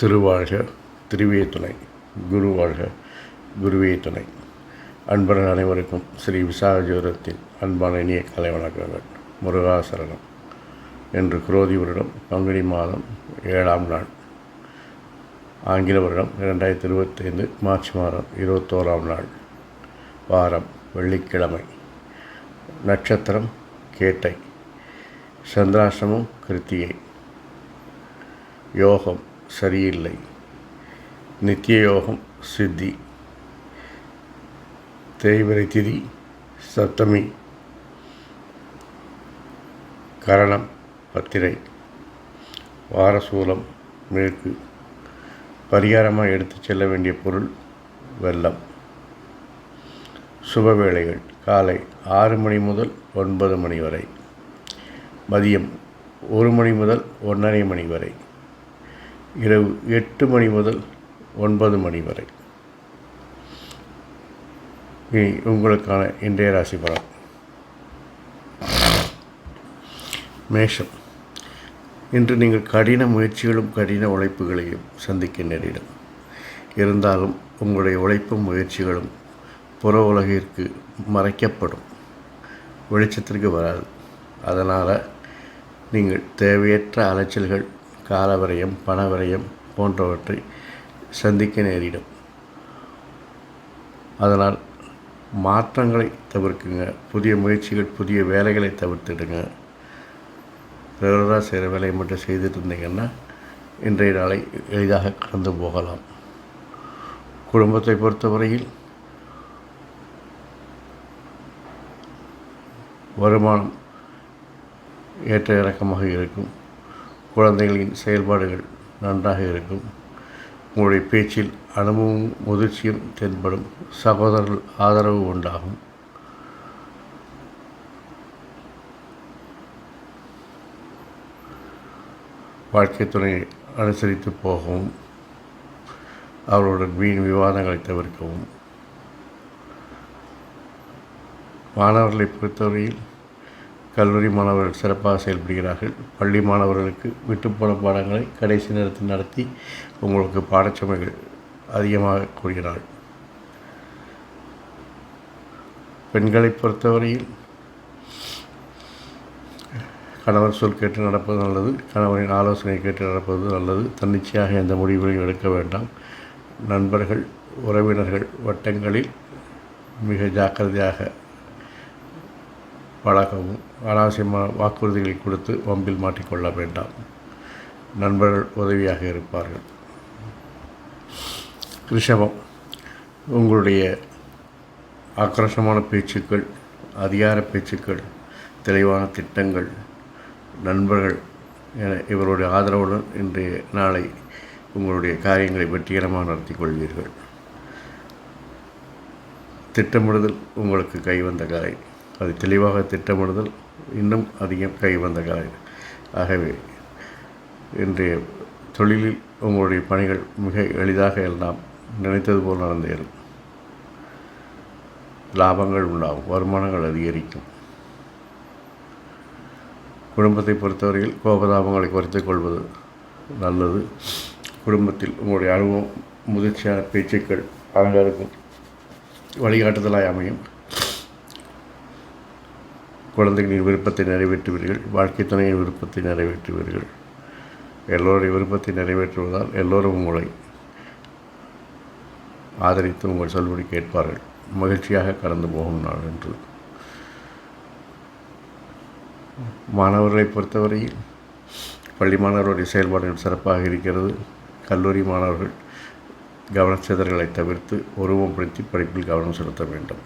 திருவாழ்க திருவே துணை குரு வாழ்க குருவே துணை. அன்பர்கள் அனைவருக்கும் ஸ்ரீ விசாகஜோரத்தின் அன்பான இனிய கலை வணக்கங்கள். முருகாசரணம் என்று குரோதி வருடம் பங்குனி மாதம் ஏழாம் நாள். ஆங்கில வருடம் இரண்டாயிரத்தி இருபத்தைந்து மார்ச் மாதம் இருபத்தோராம் நாள். வாரம் வெள்ளிக்கிழமை. நட்சத்திரம் கேட்டை. சந்திராசிரமம் கிருத்திகை. யோகம் சரியில்லை. நித்தியயோகம் சித்தி. தேய்வரை திதி சப்தமி. கரணம் பத்திரை. வாரசூலம் மேற்கு. பரிகாரமாக எடுத்துச் செல்ல வேண்டிய பொருள் வெள்ளம். சுபவேளைகள் காலை ஆறு மணி முதல் ஒன்பது மணி வரை. மதியம் ஒரு மணி முதல் ஒன்றரை மணி வரை. இரவு எட்டு மணி முதல் ஒன்பது மணி வரை. இனி உங்களுக்கான இன்றைய ராசி பலன். மேஷம். இன்று நீங்கள் கடின முயற்சிகளும் கடின உழைப்புகளையும் சந்திக்க நேரிடும். இருந்தாலும் உங்களுடைய உழைப்பும் முயற்சிகளும் புற உலகிற்கு மறைக்கப்படும். வெளிச்சத்திற்கு வராது. அதனால் நீங்கள் தேவையற்ற அலைச்சல்கள் காலவரையம் பணவரையம் போன்றவற்றை சந்திக்க நேரிடும். அதனால் மாற்றங்களை தவிர்க்குங்க. புதிய முயற்சிகள் புதிய வேலைகளை தவிர்த்துடுங்க. ரெகுலராக செய்கிற வேலையை மட்டும் செய்துட்டு இருந்தீங்கன்னா இன்றைய நாளை எளிதாக கடந்து போகலாம். குடும்பத்தை பொறுத்தவரையில் வருமானம் ஏற்ற இறக்கமாக இருக்கும். குழந்தைகளின் செயல்பாடுகள் நன்றாக இருக்கும். உங்களுடைய பேச்சில் அனுபவமும் முதிர்ச்சியும் தென்படும். சகோதரர்கள் ஆதரவு உண்டாகும். வாழ்க்கை துணையை அனுசரித்து போகவும் அவர்களுடன் வீண் விவாதங்களை தவிர்க்கவும். மாணவர்களை பொறுத்தவரையில் கல்லூரி மாணவர்கள் சிறப்பாக செயல்படுகிறார்கள். பள்ளி மாணவர்களுக்கு விட்டுப்போன பாடங்களை கடைசி நேரத்தில் நடத்தி உங்களுக்கு பாடச்சுமைகள் அதிகமாக கூறுகிறார்கள். பெண்களை பொறுத்தவரையில் கணவர் சொல் கேட்டு நடப்பது நல்லது கணவரின் ஆலோசனை கேட்டு நடப்பது நல்லது. தன்னிச்சையாக எந்த முடிவுகளையும் எடுக்க வேண்டாம். நண்பர்கள் உறவினர்கள் வட்டங்களில் மிக ஜாக்கிரதையாக பழகவும் அனாவசியமான வாக்குறுதிகளை கொடுத்து வம்பில் மாட்டிக்கொள்ள வேண்டாம். நண்பர்கள் உதவியாக இருப்பார்கள். ரிஷபம் உங்களுடைய ஆக்ரோஷமான பேச்சுக்கள் அதிகார பேச்சுக்கள் தெளிவான திட்டங்கள் நண்பர்கள் என இவருடைய ஆதரவுடன் இன்றைய நாளை உங்களுடைய காரியங்களை வெற்றிகரமாக நடத்தி கொள்வீர்கள். திட்டமிடுதல் உங்களுக்கு கைவந்த கலை. அது தெளிவாக திட்டமிடுதல் இன்னும் அதிகம் கைவந்த காலம் ஆகவே இன்றைய தொழிலில் உங்களுடைய பணிகள் மிக எளிதாக எல்லாம் நினைத்தது போல் நடந்தேறும். லாபங்கள் உண்டாகும் வருமானங்கள் அதிகரிக்கும். குடும்பத்தை பொறுத்தவரையில் கோபதாபங்களை குறைத்துக் கொள்வது நல்லது. குடும்பத்தில் உங்களுடைய அனுபவம் முதிர்ச்சியான பேச்சுக்கள் அனைவருக்கும் வழிகாட்டுதலாய் அமையும். குழந்தைகளின் விருப்பத்தை நிறைவேற்றுவீர்கள் வாழ்க்கை துணையின் விருப்பத்தை நிறைவேற்றுவீர்கள். எல்லோருடைய விருப்பத்தை நிறைவேற்றுவதால் எல்லோரும் உங்களை ஆதரித்து உங்கள் சொல்படி கேட்பார்கள். மகிழ்ச்சியாக கடந்து போகும் நாள் என்று. மாணவர்களை பொறுத்தவரையில் பள்ளி மாணவர்களுடைய செயல்பாடுகள் சிறப்பாக இருக்கிறது. கல்லூரி மாணவர்கள் கவனச்சிதறலை தவிர்த்து உருவப்படுத்தி படிப்பில் கவனம் செலுத்த வேண்டும்.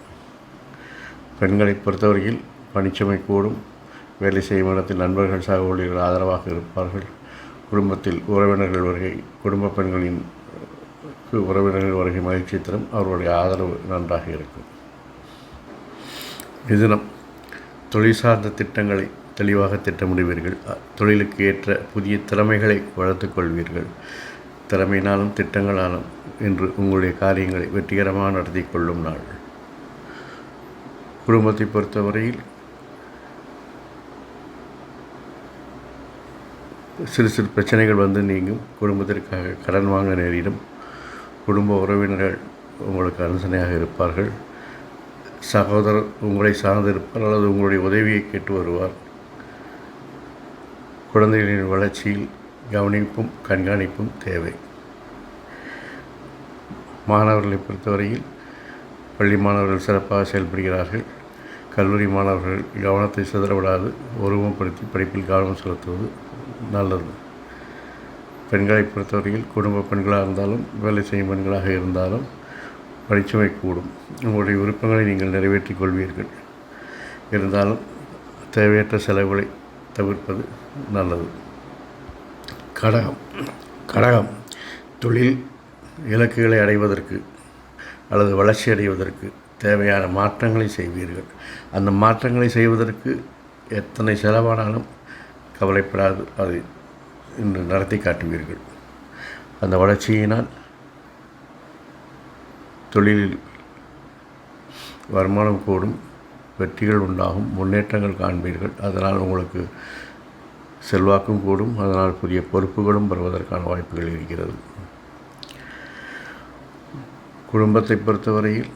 பெண்களை பொறுத்தவரையில் பணிச்சுமை கூடும். வேலை செய்யும் இடத்தில் நண்பர்கள் சக ஊழியர்கள் ஆதரவாக இருப்பார்கள். குடும்பத்தில் உறவினர்கள் வருகை குடும்ப பெண்களின் உறவினர்கள் வருகை மகிழ்ச்சி தரும். அவர்களுடைய ஆதரவு நன்றாக இருக்கும். மிதுனம் தொழில் சார்ந்த திட்டங்களை தெளிவாக திட்டமிடுவீர்கள். தொழிலுக்கு ஏற்ற புதிய திறமைகளை வளர்த்து கொள்வீர்கள். திறமையினாலும் திட்டங்களாலும் இன்று உங்களுடைய காரியங்களை வெற்றிகரமாக நடத்தி கொள்ளும் நாள். குடும்பத்தை பொறுத்தவரையில் சிறு சிறு பிரச்சனைகள் வந்து நீங்கும். குடும்பத்திற்காக கடன் வாங்க நேரிடும். குடும்ப உறவினர்கள் உங்களுக்கு அனுசனையாக இருப்பார்கள். சகோதரர் உங்களை சார்ந்திருப்பார் அல்லது உங்களுடைய உதவியை கேட்டு வருவார். குழந்தைகளின் வளர்ச்சியில் கவனிப்பும் கண்காணிப்பும் தேவை. மாணவர்களை பொறுத்தவரையில் பள்ளி மாணவர்கள் சிறப்பாக செயல்படுகிறார்கள். கல்லூரி மாணவர்கள் கவனத்தை சிதறவிடாது ஒருமுகப்படுத்தி படிப்பில் கவனம் செலுத்துவது நல்லது. பெண்களை பொறுத்தவரையில் குடும்ப பெண்களாக இருந்தாலும் வேலை செய்யும் பெண்களாக இருந்தாலும் படிச்சுமை கூடும். உங்களுடைய விருப்பங்களை நீங்கள் நிறைவேற்றிக் கொள்வீர்கள். இருந்தாலும் தேவையற்ற செலவுகளை தவிர்ப்பது நல்லது. கடகம். கடகம். தொழில் இலக்குகளை அடைவதற்கு அல்லது வளர்ச்சி அடைவதற்கு தேவையான மாற்றங்களை செய்வீர்கள். அந்த மாற்றங்களை செய்வதற்கு எத்தனை செலவானாலும் கவலைப்படாது. அதை இன்று நடத்தி காட்டுவீர்கள். அந்த வளர்ச்சியினால் தொழிலில் வருமானம் கூடும் வெற்றிகள் உண்டாகும் முன்னேற்றங்கள் காண்பீர்கள். அதனால் உங்களுக்கு செல்வாக்கும் கூடும் அதனால் புதிய பொறுப்புகளும் வருவதற்கான வாய்ப்புகள் இருக்கிறது. குடும்பத்தை பொறுத்தவரையில்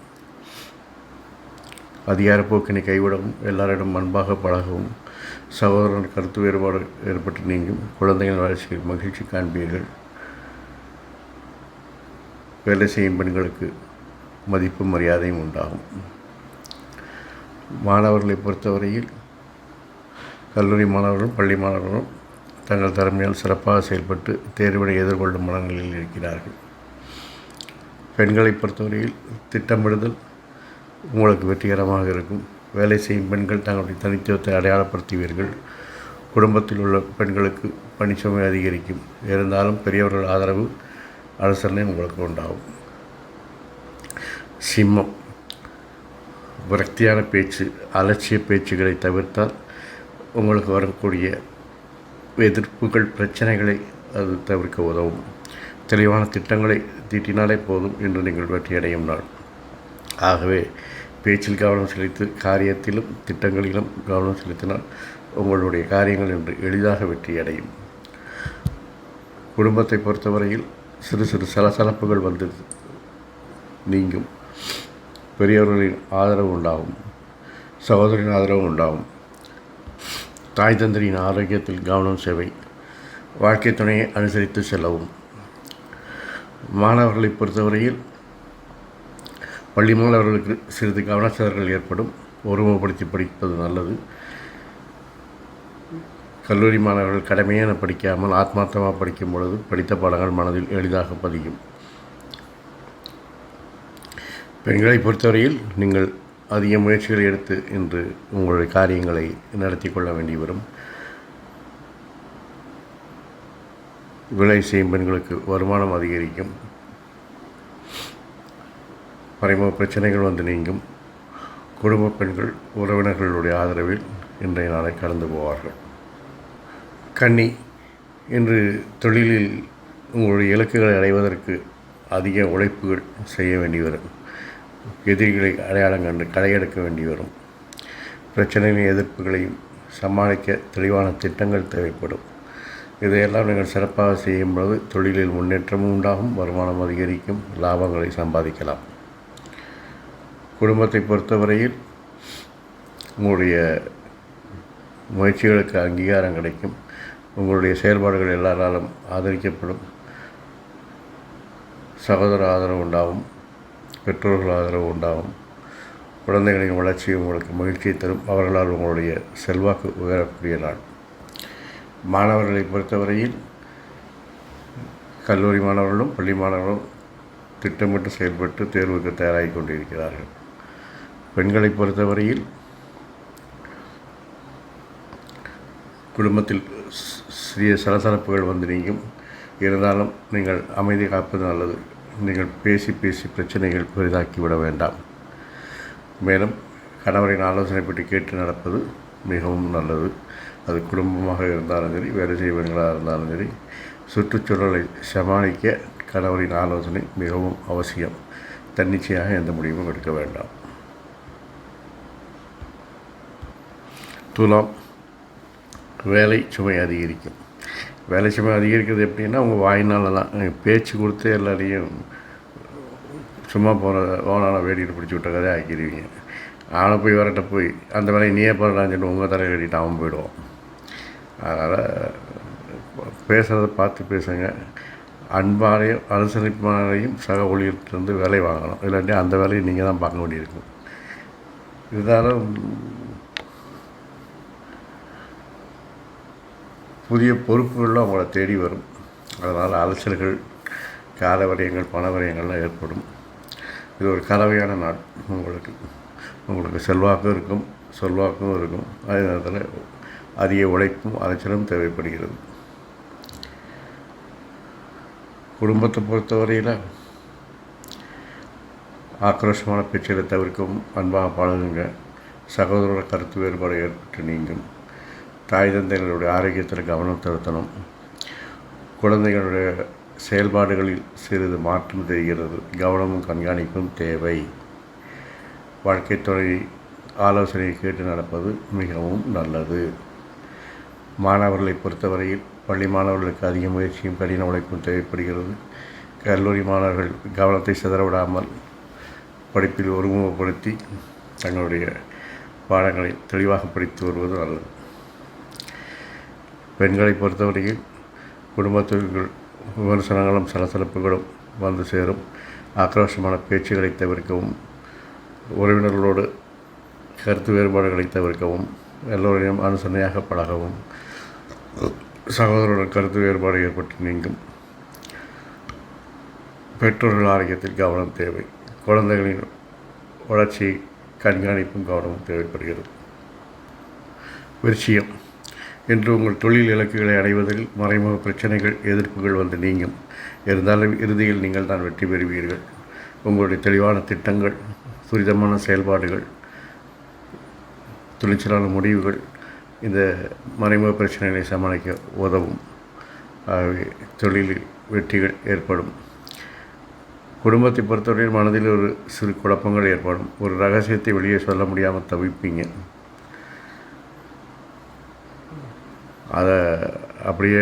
அதிகாரப்போக்கினை கைவிடவும் எல்லாரிடம் அன்பாக பழகவும் சகோதரன் கருத்து வேறுபாடு ஏற்பட்டு நீங்கும். குழந்தைகள் வளர்ச்சியில் மகிழ்ச்சி காண்பீர்கள். வேலை செய்யும் பெண்களுக்கு மதிப்பும் மரியாதையும் உண்டாகும். மாணவர்களை பொறுத்தவரையில் கல்லூரி மாணவர்களும் பள்ளி மாணவர்களும் தங்கள் திறமையால் சிறப்பாக செயல்பட்டு தேர்வினை எதிர்கொள்ளும் மனநிலையில் இருக்கிறார்கள். பெண்களை பொறுத்தவரையில் திட்டமிடுதல் உங்களுக்கு வெற்றிகரமாக இருக்கும். வேலை செய்யும் பெண்கள் தங்களுடைய தனித்துவத்தை அடையாளப்படுத்துவீர்கள். குடும்பத்தில் உள்ள பெண்களுக்கு பணிச்சுமை அதிகரிக்கும். இருந்தாலும் பெரியவர்கள் ஆதரவு அனுசரணை உங்களுக்கு உண்டாகும். சிம்மம். விரக்தியான பேச்சு அலட்சிய பேச்சுகளை தவிர்த்தால் உங்களுக்கு வரக்கூடிய எதிர்ப்புகள் பிரச்சனைகளை அது தவிர்க்க உதவும். தெளிவான திட்டங்களை தீட்டினாலே போதும் என்று நீங்கள் வெற்றியடையும் நாள். ஆகவே பேச்சில் கவனம் செலுத்தி காரியத்திலும் திட்டங்களிலும் கவனம் செலுத்தினால் உங்களுடைய காரியங்கள் என்று எளிதாக வெற்றி அடையும். குடும்பத்தை பொறுத்தவரையில் சிறு சிறு சலசலப்புகள் வந்து நீங்கும். பெரியவர்களின் ஆதரவு உண்டாகும். சகோதரின் ஆதரவு உண்டாகும். தாய் தந்தரின் ஆரோக்கியத்தில் கவனம் சேவை வாழ்க்கை துணையை அனுசரித்து செல்லவும். மாணவர்களை பொறுத்தவரையில் பள்ளி மாணவர்களுக்கு சிறிது கவனச்சிதறல் ஏற்படும். ஒருமுகப்படுத்தி படிப்பது நல்லது. கல்லூரி மாணவர்கள் கடமையான படிக்காமல் ஆத்மார்த்தமாக படிக்கும் பொழுது படித்த பாடங்கள் மனதில் எளிதாக பதியும். பெண்களை பொறுத்தவரையில் நீங்கள் அதிக முயற்சிகளை எடுத்து இன்று உங்களுடைய காரியங்களை நடத்தி கொள்ள வேண்டி வரும். விலை செய்யும் பெண்களுக்கு வருமானம் அதிகரிக்கும். மறைமுக பிரச்சனைகள் வந்து நீங்கும். குடும்ப பெண்கள் உறவினர்களுடைய ஆதரவில் இன்றைய நாளை கடந்து போவார்கள். கன்னி இன்று தொழிலில் உங்களுடைய இலக்குகளை அடைவதற்கு அதிக உழைப்புகள் செய்ய வேண்டி வரும். எதிரிகளை அடையாளம் கண்டு களையெடுக்க வேண்டி வரும். பிரச்சனைகளின் எதிர்ப்புகளையும் சமாளிக்க தெளிவான திட்டங்கள் தேவைப்படும். இதையெல்லாம் நீங்கள் சிறப்பாக செய்யும் பொழுது தொழிலில் முன்னேற்றமும் உண்டாகும் வருமானம் அதிகரிக்கும் லாபங்களை சம்பாதிக்கலாம். குடும்பத்தை பொறுத்தவரையில் உங்களுடைய முயற்சிகளுக்கு அங்கீகாரம் கிடைக்கும். உங்களுடைய செயல்பாடுகள் எல்லாராலும் ஆதரிக்கப்படும். சகோதர ஆதரவு உண்டாகும். பெற்றோர்கள் ஆதரவு உண்டாகும். குழந்தைகளின் வளர்ச்சி உங்களுக்கு மகிழ்ச்சியை தரும். அவர்களால் உங்களுடைய செல்வாக்கு உயரக்கூடிய நாள். மாணவர்களை பொறுத்தவரையில் கல்லூரி மாணவர்களும் பள்ளி மாணவர்களும் திட்டமிட்டு செயல்பட்டு தேர்வுக்கு தயாராகி கொண்டிருக்கிறார்கள். பெண்களை பொறுத்தவரையில் குடும்பத்தில் சிறிய சலசலப்புகள் வந்து நீங்கும். இருந்தாலும் நீங்கள் அமைதி காப்பது நல்லது. நீங்கள் பேசி பேசி பிரச்சனைகள் பெரிதாக்கி விட வேண்டாம். மேலும் கணவரின் ஆலோசனை பற்றி கேட்டு நடப்பது மிகவும் நல்லது. அது குடும்பமாக இருந்தாலும் சரி வேலை செய்வர்களாக இருந்தாலும் சரி சுற்றுச்சூழலை சமாளிக்க கணவரின் ஆலோசனை மிகவும் அவசியம். தன்னிச்சையாக எந்த முடிவும் எடுக்க வேண்டாம். துலாம் வேலை சுமை அதிகரிக்கும். வேலை சுமை அதிகரிக்கிறது எப்படின்னா உங்கள் வாயினால தான் பேச்சு கொடுத்து எல்லாரையும் சும்மா போகிற ஓனான வேடிக்கை பிடிச்சி விட்ட கதையை ஆக்கிடுவீங்க. அவனை போய் வரட்ட போய் அந்த வேலையை நீயே போகிறான்னு சொல்லிட்டு உங்கள் தலை கட்டிட்டு அவன் போயிடுவான். அதனால் பேசுகிறத பார்த்து பேசுங்க. அன்பாலையும் அனுசரிப்பாரையும் சக ஊழியர்கிட்டருந்து வேலை வாங்கணும். இல்லாட்டி அந்த வேலையை நீங்கள் தான் பார்க்க வேண்டியிருக்கும். இருந்தாலும் புதிய பொறுப்புகளும் அவங்கள தேடி வரும். அதனால் அலைச்சல்கள் கால விரயங்கள் பண விரயங்கள்லாம் ஏற்படும். இது ஒரு கலவையான நாள் உங்களுக்கு. உங்களுக்கு செல்வாக்கும் இருக்கும் செல்வாக்கும் இருக்கும். அதே நேரத்தில் அதிக உழைப்பும் அலைச்சலும் தேவைப்படுகிறது. குடும்பத்தை பொறுத்தவரையில் ஆக்ரோஷமான பேச்சுகளை தவிர்க்கவும் அன்பாக பழகுங்க. சகோதரோட கருத்து வேறுபாடு ஏற்பட்டு நீங்கும். தாய் தந்தைகளுடைய ஆரோக்கியத்தில் கவனம் செலுத்தணும். குழந்தைகளுடைய செயல்பாடுகளில் சிறிது மாற்றம் தெரிகிறது. கவனமும் கண்காணிப்பும் தேவை. வாழ்க்கை துறை ஆலோசனையை கேட்டு நடப்பது மிகவும் நல்லது. மாணவர்களை பொறுத்தவரையில் பள்ளி மாணவர்களுக்கு அதிக முயற்சியும் கடின உழைப்பும் தேவைப்படுகிறது. கல்லூரி மாணவர்கள் கவனத்தை சிதறவிடாமல் படிப்பில் ஒருமுகப்படுத்தி தங்களுடைய பாடங்களை தெளிவாக படித்து வருவது நல்லது. பெண்களை பொறுத்தவரையில் குடும்பத்திற்கு விமர்சனங்களும் சலசலப்புகளும் வந்து சேரும். ஆக்ரோஷமான பேச்சுகளை தவிர்க்கவும் உறவினர்களோடு கருத்து வேறுபாடுகளை தவிர்க்கவும் எல்லோரையும் அனுசரணையாக பழகவும் சகோதரருடன் கருத்து வேறுபாடு ஏற்பட்டு நீங்கும். பெற்றோர்கள் ஆரோக்கியத்தில் கவனம் தேவை. குழந்தைகளின் வளர்ச்சி கண்காணிப்பும் கவனமும் தேவைப்படுகிறது. விருச்சியம் இன்று உங்கள் தொழில் இலக்குகளை அடைவதில் மறைமுக பிரச்சனைகள் எதிர்ப்புகள் வந்து நீங்கும். இருந்தாலும் இறுதியில் நீங்கள் தான் வெற்றி பெறுவீர்கள். உங்களுடைய தெளிவான திட்டங்கள் துரிதமான செயல்பாடுகள் துணிச்சலான முடிவுகள் இந்த மறைமுக பிரச்சனைகளை சமாளிக்க உதவும். ஆகவே தொழிலில் வெற்றிகள் ஏற்படும். குடும்பத்தை பொறுத்தவரையில் மனதில் ஒரு சிறு குழப்பங்கள் ஏற்படும். ஒரு ரகசியத்தை வெளியே சொல்ல முடியாமல் தவிப்பீங்க. அதை அப்படியே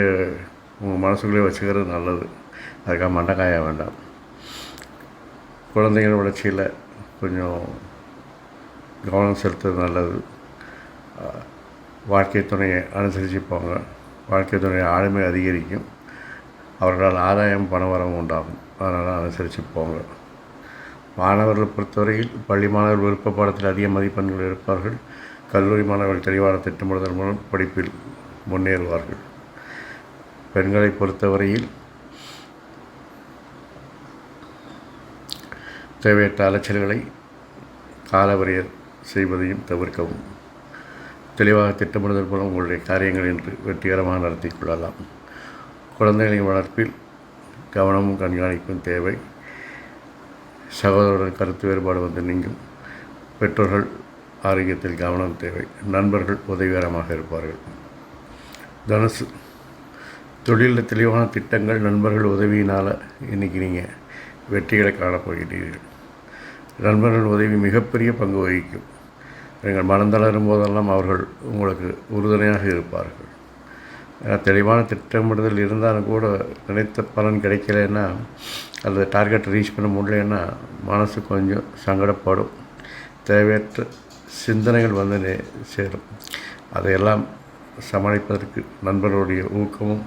உங்கள் மனசுக்குள்ளே வச்சுக்கிறது நல்லது. அதுக்காக மண்டக்காய வேண்டாம். குழந்தைகள் வளர்ச்சியில் கொஞ்சம் கவனம் செலுத்துறது நல்லது. வாழ்க்கை துணையை அனுசரித்து போங்க வாழ்க்கை துணையை ஆளுமை அதிகரிக்கும். அவர்களால் ஆதாயம் பணவரம் உண்டாகும். அதனால் அனுசரித்து போங்க மாணவர்களை பொறுத்தவரையில் பள்ளி மாணவர்கள் விருப்ப பாடத்தில் அதிக மதிப்பெண்கள் எடுப்பார்கள். கல்லூரி மாணவர்கள் தெளிவான திட்டமிடுதல் மூலம் படிப்பில் முன்னேறுவார்கள். பெண்களை பொறுத்தவரையில் தேவையற்ற அலைச்சல்களை காலவரையர் செய்வதையும் தவிர்க்கவும். தெளிவாக திட்டமிடுதல் மூலம் உங்களுடைய காரியங்கள் என்று வெற்றிகரமாக நடத்தி கொள்ளலாம். குழந்தைகளின் வளர்ப்பில் கவனமும் கண்காணிப்பும் தேவை. சகோதரருடன் கருத்து வேறுபாடு வந்து நீங்கும். பெற்றோர்கள் ஆரோக்கியத்தில் கவனம் தேவை. நண்பர்கள் உதவிகரமாக இருப்பார்கள். தனுசு. தொழிலில் தெளிவான திட்டங்கள் நண்பர்கள் உதவியினால் இன்றைக்கி நீங்கள் வெற்றிகளை காணப்போகிறீர்கள் நண்பர்கள் உதவி மிகப்பெரிய பங்கு வகிக்கும். நீங்கள் மனந்தளரும் போதெல்லாம் அவர்கள் உங்களுக்கு உறுதுணையாக இருப்பார்கள். தெளிவான திட்டமிடுதல் இருந்தாலும் கூட நினைத்த பலன் கிடைக்கலன்னா அல்லது டார்கெட் ரீச் பண்ண முடியலன்னா மனசு கொஞ்சம் சங்கடப்படும். தேவையற்ற சிந்தனைகள் வந்து சேரும். அதையெல்லாம் சமாளிப்பதற்கு நண்பர்களுடைய ஊக்கமும்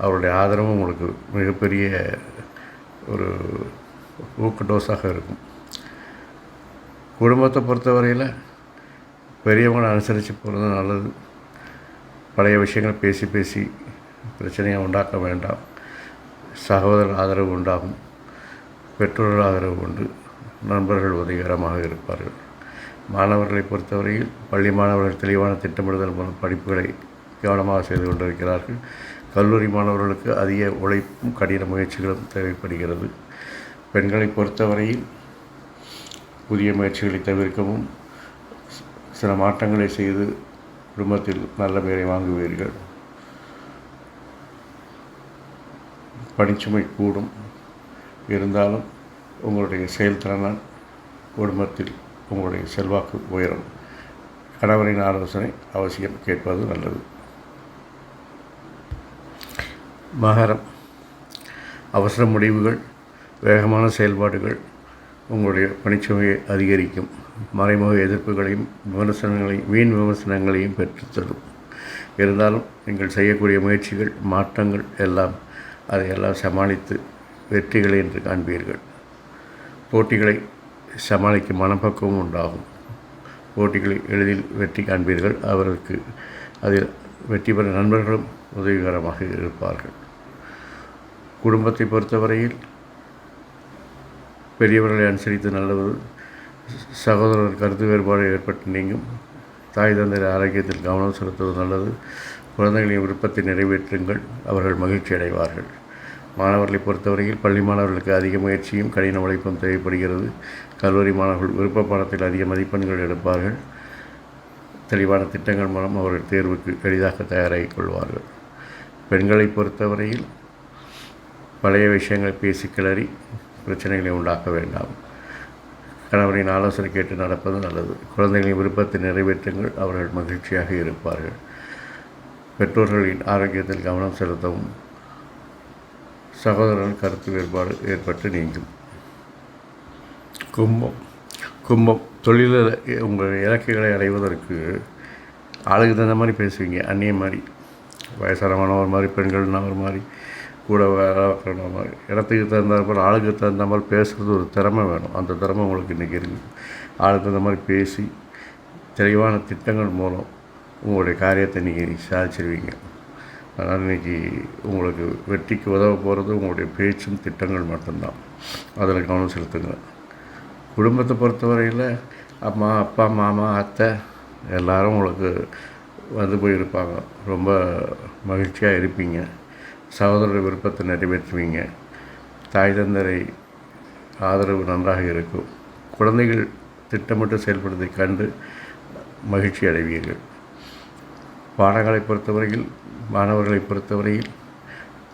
அவருடைய ஆதரவும் உங்களுக்கு மிகப்பெரிய ஒரு ஊக்க டோஸாக இருக்கும். குடும்பத்தை பொறுத்தவரையில் பெரியவங்களை அனுசரித்து போகிறது நல்லது. பழைய விஷயங்களை பேசி பேசி பிரச்சனையை உண்டாக்க வேண்டாம். சகோதரர் ஆதரவு உண்டாகும். பெற்றோர்கள் ஆதரவு உண்டு. நண்பர்கள் உதவிகரமாக இருப்பார்கள். மாணவர்களை பொறுத்தவரையில் பள்ளி மாணவர்கள் தெளிவான திட்டமிடுதல் மூலம் படிப்புகளை கவனமாக செய்து கொண்டிருக்கிறார்கள். கல்லூரி மாணவர்களுக்கு அதிக உழைப்பும் கடின முயற்சிகளும் தேவைப்படுகிறது. பெண்களை பொறுத்தவரையில் புதிய முயற்சிகளை தவிர்க்கவும் சில மாற்றங்களை செய்து குடும்பத்தில் நல்ல பேரை வாங்குவீர்கள். பணிச்சுமை கூடும். இருந்தாலும் உங்களுடைய செயல்திறனால் குடும்பத்தில் உங்களுடைய செல்வாக்கு உயரும். கணவரின் ஆலோசனை அவசியம் கேட்பது நல்லது. மகரம். அவசர முடிவுகள் வேகமான செயல்பாடுகள் உங்களுடைய பணிச்சுமையை அதிகரிக்கும். மறைமுக எதிர்ப்புகளையும் விமர்சனங்களையும் வீண் விமர்சனங்களையும் பெற்றுத்தரும் இருந்தாலும் நீங்கள் செய்யக்கூடிய முயற்சிகள் மாற்றங்கள் எல்லாம் அதையெல்லாம் சமாளித்து வெற்றிகளை என்று காண்பீர்கள். போட்டிகளை சமாளிக்கும் மனப்பக்குவம் உண்டாகும். போட்டிகளை எளிதில் வெற்றி காண்பீர்கள். அவருக்கு அதில் வெற்றி பெற நண்பர்களும் உதவிகரமாக இருப்பார்கள். குடும்பத்தை பொறுத்தவரையில் பெரியவர்களை அனுசரித்து நல்லது. சகோதரர் கருத்து வேறுபாடு ஏற்பட்டு நீங்கும். தாய் தந்தைய ஆரோக்கியத்தில் கவனம் செலுத்துவது நல்லது. குழந்தைகளின் விருப்பத்தை நிறைவேற்றுங்கள். அவர்கள் மகிழ்ச்சி அடைவார்கள். மாணவர்களை பொறுத்தவரையில் பள்ளி மாணவர்களுக்கு அதிக முயற்சியும் கடின உழைப்பும் தேவைப்படுகிறது. கல்லூரி மாணவர்கள் விருப்ப பாடத்தில் அதிக மதிப்பெண்கள் எடுப்பார்கள். தெளிவான திட்டங்கள் மூலம் அவர்கள் தேர்வுக்கு எளிதாக தயாராகிக் கொள்வார்கள். பெண்களை பொறுத்தவரையில் பழைய விஷயங்களை பேசி கிளறி பிரச்சனைகளை உண்டாக்க வேண்டாம். கணவரின் ஆலோசனை கேட்டு நடப்பது நல்லது. குழந்தைகளின் விருப்பத்தை நிறைவேற்றுங்கள். அவர்கள் மகிழ்ச்சியாக இருப்பார்கள். பெற்றோர்களின் ஆரோக்கியத்தில் கவனம் செலுத்தவும். சகோதரன் கருத்து வேறுபாடு ஏற்பட்டு நீங்கும். கும்பம். கும்பம். தொழிலில் உங்கள் இலக்குகளை அடைவதற்கு ஆளுக்கு தகுந்த மாதிரி பேசுவீங்க. அந்நிய மாதிரி. வயசானவனவர் மாதிரி பெண்கள்னா ஒரு மாதிரி. கூட வேலை இடத்துக்கு தகுந்த மாதிரி ஆளுக்கு தகுந்த மாதிரி பேசுகிறது ஒரு திறமை வேணும். அந்த திறமை உங்களுக்கு இன்றைக்கி இருக்குது ஆளுக்கு தகுந்த மாதிரி பேசி தெளிவான திட்டங்கள் மூலம் உங்களுடைய காரியத்தை இன்றைக்கி சாதிச்சிருவீங்க. அதனால் இன்றைக்கி உங்களுக்கு வெற்றிக்கு உதவ போகிறது உங்களுடைய பேச்சும் திட்டங்கள் மட்டும்தான். அதில் கவனம் செலுத்துங்க. குடும்பத்தை பொறுத்தவரையில் அம்மா அப்பா மாமா அத்தை எல்லோரும் உங்களுக்கு வந்து போயிருப்பாங்க. ரொம்ப மகிழ்ச்சியாக இருப்பீங்க. சகோதரர் விருப்பத்தை நிறைவேற்றுவீங்க. தாய் தந்தரை ஆதரவு நன்றாக இருக்கும். குழந்தைகள் திட்டமிட்டு செயல்படுவதை கண்டு மகிழ்ச்சி அடைவீர்கள். பாடங்களை பொறுத்தவரையில் மாணவர்களை பொறுத்தவரையில்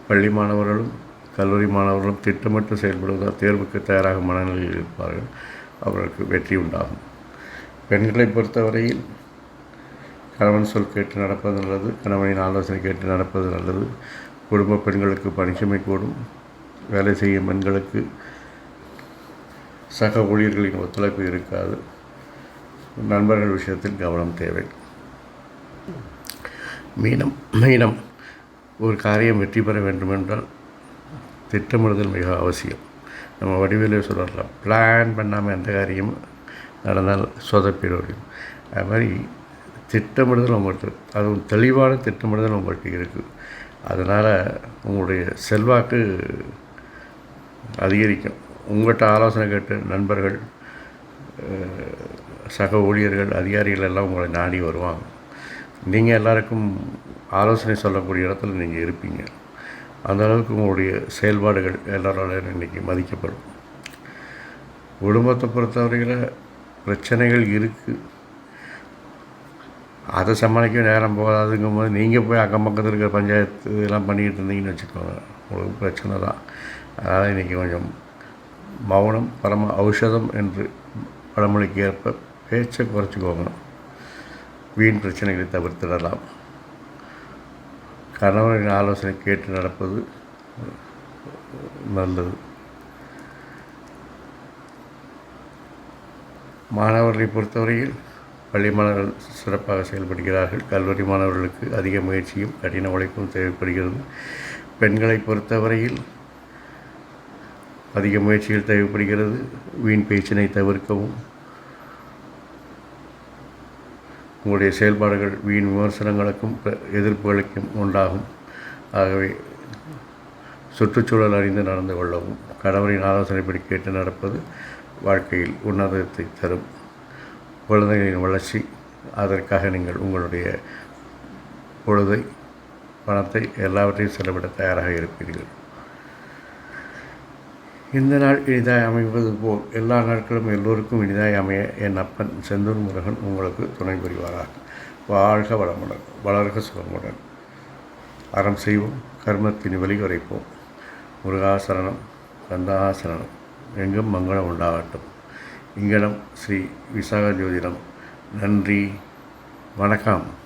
பள்ளி மாணவர்களும் கல்லூரி மாணவர்களும் திட்டமிட்டு செயல்படுவதால் தேர்வுக்கு தயாராக மனநிலையில் இருப்பார்கள். அவர்களுக்கு வெற்றி உண்டாகும். பெண்களை பொறுத்தவரையில் கணவன் சொல் கேட்டு நடப்பது நல்லது கணவனின் ஆலோசனை கேட்டு நடப்பது நல்லது. குடும்ப பெண்களுக்கு பணிச்சுமை கூடும். வேலை செய்யும் பெண்களுக்கு சக ஊழியர்களின் ஒத்துழைப்பு இருக்காது. நண்பர்கள் விஷயத்தில் கவனம் தேவை. மீனம் மீனம் ஒரு காரியம் வெற்றி பெற வேண்டுமென்றால் திட்டமிடுதல் மிக அவசியம். நம்ம வடிவிலே சொல்லலாம் பிளான் பண்ணாமல் எந்த காரியமும் நடந்தால் சொதப்பிடும் அது மாதிரி திட்டமிடுதல் உங்கள்கிட்ட அதுவும் தெளிவான திட்டமிடுதல் உங்கள்கிட்ட இருக்குது அதனால் உங்களுடைய செல்வாக்கு அதிகரிக்கும். உங்கள்கிட்ட ஆலோசனை கேட்டு நண்பர்கள் சக ஊழியர்கள் அதிகாரிகள் எல்லாம் உங்களை நாடி வருவாங்க. நீங்கள் எல்லாருக்கும் ஆலோசனை சொல்லக்கூடிய இடத்துல நீங்கள் இருப்பீங்க. அந்த அளவுக்கு உங்களுடைய செயல்பாடுகள் எல்லாராலும் இன்றைக்கி மதிக்கப்படும். குடும்பத்தை பொறுத்தவரையில் பிரச்சனைகள் இருக்குது அதை சமாளிக்க நேரம் போகாதுங்கும் போது நீங்கள் போய் அக்கம் பக்கத்தில் இருக்கிற பஞ்சாயத்து இதெல்லாம் பண்ணிக்கிட்டு இருந்தீங்கன்னு வச்சுக்கோங்க. உங்களுக்கு பிரச்சனை தான். அதனால் இன்றைக்கி கொஞ்சம் மௌனம் பரம ஔஷதம் என்று பழமொழிக்கு ஏற்ப பேச்சை குறைச்சிக்கோங்க. வீண் பிரச்சனைகளை தவிர்த்திடலாம். கணவரின் ஆலோசனை கேட்டு நடப்பது நல்லது. மாணவர்களை பொறுத்தவரையில் பள்ளி மாணவர்கள் சிறப்பாக செயல்படுகிறார்கள். கல்லூரி மாணவர்களுக்கு அதிக முயற்சியும் கடின உழைப்பும் தேவைப்படுகிறது. பெண்களை பொறுத்தவரையில் அதிக முயற்சிகள் தேவைப்படுகிறது. வீண் பேச்சினை தவிர்க்கவும். உங்களுடைய செயல்பாடுகள் வீண் விமர்சனங்களுக்கும் எதிர்ப்புகளுக்கும் உண்டாகும். ஆகவே சுற்றுச்சூழல் அறிந்து நடந்து கொள்ளவும் கணவரின் ஆலோசனைப்படி கேட்டு நடப்பது வாழ்க்கையில் உன்னதத்தை தரும். குழந்தைகளின் வளர்ச்சி அதற்காக நீங்கள் உங்களுடைய பொழுதை பணத்தை எல்லாவற்றையும் செலவிட தயாராக இருப்பீர்கள். இந்த நாள் இனிதாய் அமைவது போல் எல்லா நாட்களும் எல்லோருக்கும் இனிதாய் அமைய என் அப்பன் செந்தூர் முருகன் உங்களுக்கு துணை புரிவாராக. வாழ்க வளமுடன் வளர்க சுகமுடன். அறம் செய்வோம் கர்மத்தின் வழி குறைப்போம். முருகாசரணம் கந்தாசரணம் எங்கும் மங்களம் உண்டாகட்டும். இங்கனம் ஸ்ரீ விசாக ஜோதிடம் நன்றி. வணக்கம்.